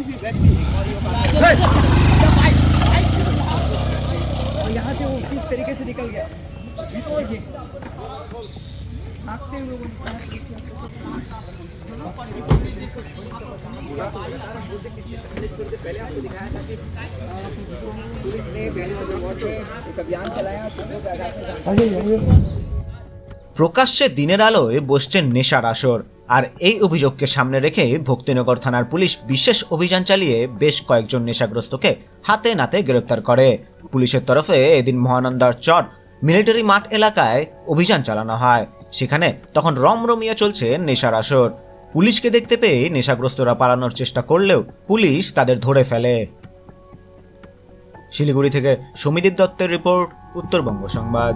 कोई भी व्यक्ति और ये बात- और यहाँ से वो किस तरीके से निकल गया ये तो देखिए भागते हुए वो निकला। पहले आपको दिखाया था कि अ, पुलिस ने पहले वार्ड में एक अभियान चलाया सुबह के आधार पर প্রকাশ্যে দিনের আলোয় বসছেন নেশার আসর আর এই অভিযোগকে সামনে রেখে ভক্তিনগর থানার পুলিশ বিশেষ অভিযান চালিয়ে বেশ কয়েকজন নেশাগ্রস্তকে হাতে নাতে গ্রেপ্তার করে। পুলিশের তরফে এদিন মহানন্দার চর মিলিটারি মাঠ এলাকায় অভিযান চালানো হয়। সেখানে তখন রমরমিয়ে চলছে নেশার আসর। পুলিশকে দেখতে পেয়ে নেশাগ্রস্তরা পালানোর চেষ্টা করলেও পুলিশ তাদের ধরে ফেলে। শিলিগুড়ি থেকে সমিদীপ দত্তের রিপোর্ট, উত্তরবঙ্গ সংবাদ।